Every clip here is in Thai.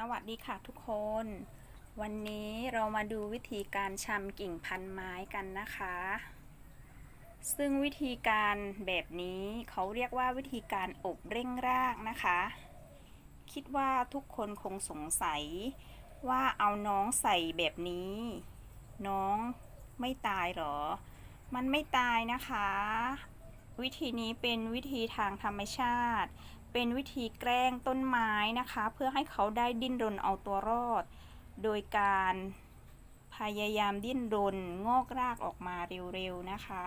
สวัสดีค่ะทุกคน วันนี้เรามาดูวิธีการชำกิ่งพันไม้กันนะคะ ซึ่งวิธีการแบบนี้เขาเรียกว่าวิธีการอบเร่งรากนะคะ คิดว่าทุกคนคงสงสัยว่าเอาน้องใส่แบบนี้ น้องไม่ตายหรอ มันไม่ตายนะคะ วิธีนี้เป็นวิธีทางธรรมชาติ เป็นวิธีแกล้งต้นไม้นะคะ เพื่อให้เขาได้ดิ้นรนเอาตัวรอด โดยการพยายามดิ้นรนงอกรากออกมาเร็วๆนะคะ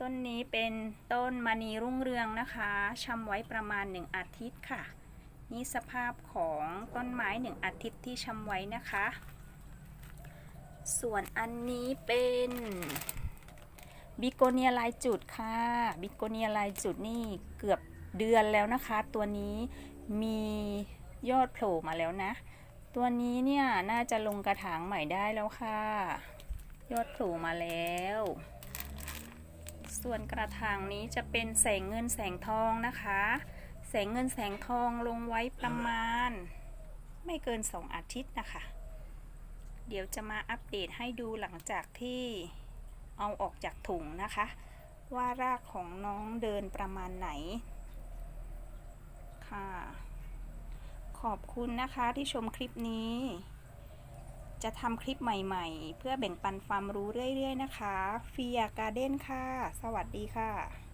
ต้นนี้เป็นต้นมณีรุ่งเรืองนะคะชำไว้ประมาณ 1 อาทิตย์ค่ะ นี่สภาพของต้นไม้ 1 อาทิตย์ที่ชำไว้นะคะ ส่วนอันนี้เป็นบิโกเนียลายจุดค่ะ บิโกเนียลายจุดนี่เกือบ เดือนแล้วนะคะ ตัวนี้มียอดโผล่มาแล้วนะ ตัวนี้เนี่ยน่าจะลงกระถางใหม่ได้แล้วค่ะ ยอดโผล่มาแล้ว ส่วนกระถางนี้จะเป็นแสงเงินแสงทองนะคะ แสงเงินแสงทองลงไว้ประมาณ ไม่เกิน 2 อาทิตย์นะคะ เดี๋ยวจะมาอัปเดตให้ดูหลังจากที่เอาออกจากถุงนะคะ ว่ารากของน้องเดินประมาณไหน ค่ะ ข อบคุณนะคะที่ชมคลิปนี้ จะทำคลิปใหม่ๆ เพื่อแบ่งปันความรู้เรื่อยๆนะคะฟียาการ์เด้นค่ะ สวัสดีค่ะ